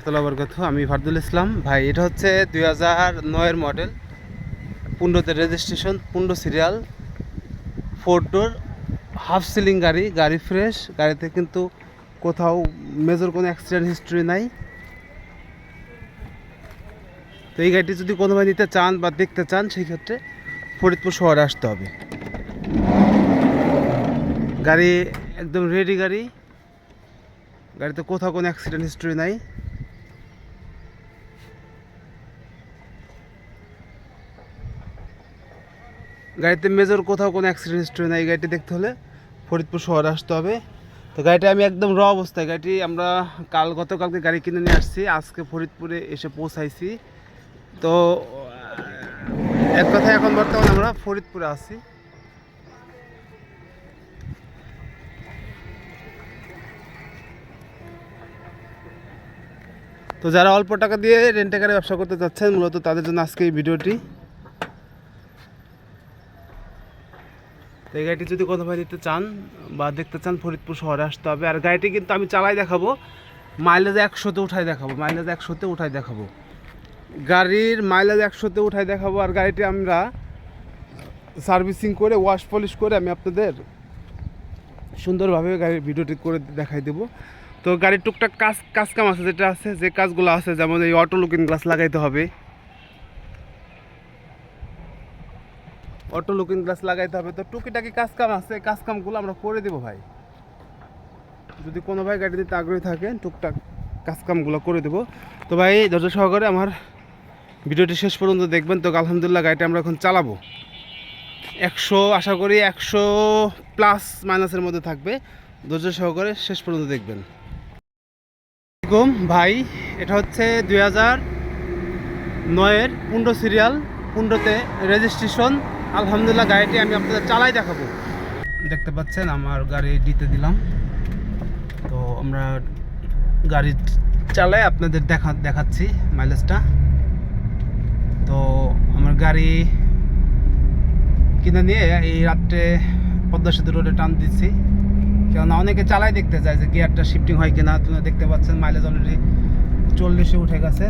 রহমতুল্লাহ আমি ফারদুল ইসলাম। ভাই, এটা হচ্ছে দুই হাজার নয়ের মডেল পুন্ডতে registration Pundra serial four door half ceiling গাড়ি গাড়ি ফ্রেশ গাড়িতে কিন্তু কোথাও মেজর কোনো অ্যাক্সিডেন্ট হিস্ট্রি নাই। তো এই গাড়িটি যদি কোনোভাবে নিতে চান বা দেখতে চান, সেই ক্ষেত্রে ফরিদপুর শহরে আসতে হবে। গাড়ি একদম রেডি গাড়ি। গাড়িতে কোথাও কোনো অ্যাক্সিডেন্ট হিস্ট্রি নাই। গাড়িতে মেজর কোথাও কোনো অ্যাক্সিডেন্ট হিস্ট্রি নাই। গাড়িটি দেখতে হলে ফরিদপুর শহরে আসতে হবে। তো গাড়িটা আমি একদম র অবস্থায়। গাড়িটি আমরা কাল, গতকালকে গাড়ি কিনে নিয়ে আসছি। আজকে ফরিদপুরে এসে পৌঁছাইছি। তো, এক কথায় এখন বর্তমানে আমরা ফরিদপুরে আছি। তো যারা অল্প টাকা দিয়ে রেন্টে গাড়ি ব্যবসা করতে চাচ্ছেন, মূলত তাদের জন্য আজকে এই ভিডিওটি। তো এই গাড়িটি যদি কোনোভাবে নিতে চান বা দেখতে চান, ফরিদপুর শহরে আসতে হবে। আর গাড়িটি কিন্তু আমি চালাই দেখাবো। মাইলেজ একশোতে উঠাই দেখাবো। মাইলেজ একশোতে উঠাই দেখাবো। গাড়ির মাইলেজ একশোতে উঠাই দেখাবো। আর গাড়িটি আমরা সার্ভিসিং করে ওয়াশ পলিশ করে আমি আপনাদের সুন্দরভাবে গাড়ির ভিডিওটি করে দেখাই দেবো। তো গাড়ির টুকটাক কাজ কাজ কাম আছে, যেটা আছে, যে কাজগুলো আছে, যেমন এই অটো লুকিং গ্লাস লাগাইতে হবে। অটো লুকিং গ্লাস লাগাইতে হবে। তো টুকিটাকি কাজ কাম আছে কাজ কামগুলো আমরা করে দেবো ভাই। যদি কোনো ভাই গাড়ি নিতে আগ্রহী থাকেন, টুকটাক কাজ কামগুলো করে দেবো। তো ভাই, ধৈর্য সহকারে আমার ভিডিওটি শেষ পর্যন্ত দেখবেন। তো আলহামদুলিল্লাহ গাড়িটা আমরা এখন চালাবো। একশো, আশা করি একশো প্লাস মাইনাসের মধ্যে থাকবে। ধৈর্য সহকারে শেষ পর্যন্ত দেখবেন। ভাই, এটা হচ্ছে দুই হাজার নয়ের পুন্ড সিরিয়াল পুন্ডতে রেজিস্ট্রেশন আলহামদুলিল্লাহ, গাড়িটি আমি আপনাদের চালাই দেখাবো। দেখতে পাচ্ছেন, আমার গাড়ি দিতে দিলাম। তো আমরা গাড়ি চালাই আপনাদের দেখা, দেখাচ্ছি মাইলেজটা। তো আমার গাড়ি কিনে নিয়ে এই রাত্রে পদ্মা সেতু রোডে টান দিচ্ছি। কেননা অনেকে চালাই দেখতে চায় যে গিয়ারটা শিফটিং হয় কিনা। তুমি দেখতে পাচ্ছেন মাইলেজ অলরেডি চল্লিশে উঠে গেছে।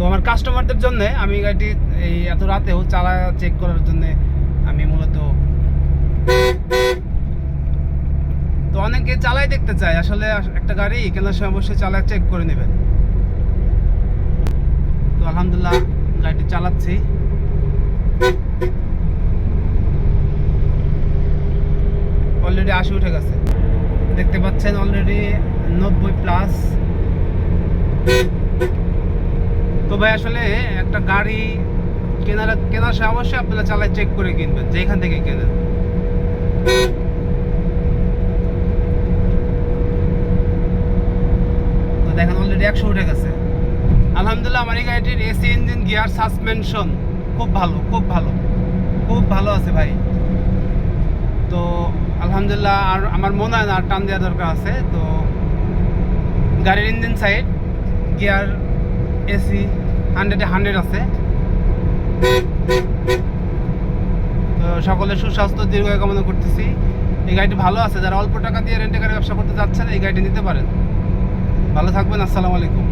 তো আমার কাস্টমারদের জন্য আমি গাড়িটি এই এত রাতেও চালা চেক করার জন্য আমি মূলত তো অনেকে চালাই দেখতে চায়। আসলে একটা গাড়ি কেনার সময় অবশ্যই চালায় চেক করে নেবেন। তো আলহামদুলিল্লাহ গাড়িটি চালাচ্ছি। অলরেডি আশি উঠে গেছে। দেখতে পাচ্ছেন অলরেডি নব্বই প্লাস তো ভাই আসলে একটা গাড়ি কেনার কেনার সময় অবশ্যই আপনারা চালায় চেক করে কিনবেন, যেখান থেকে কেনেন। তো দেখেন অলরেডি একশো উঠে গেছে। আলহামদুলিল্লাহ আমার এই গাড়িটির এসি ইঞ্জিন, গিয়ার সাসপেনশন খুব ভালো খুব ভালো খুব ভালো আছে ভাই। তো আলহামদুলিল্লাহ আর আমার মনে হয় না আর টান দেওয়া দরকার আছে। তো গাড়ির ইঞ্জিন সাইড গিয়ার এসি, হান্ড্রেডে হান্ড্রেড আছে। তো সকলের সুস্বাস্থ্য দীর্ঘ কামনা করতেছি। এই গাড়িটি ভালো আছে, যারা অল্প টাকা দিয়ে রেন্টে গাড়ি ব্যবসা করতে যাচ্ছেন এই গাড়িটি নিতে পারেন। ভালো থাকবেন, আসসালামু আলাইকুম।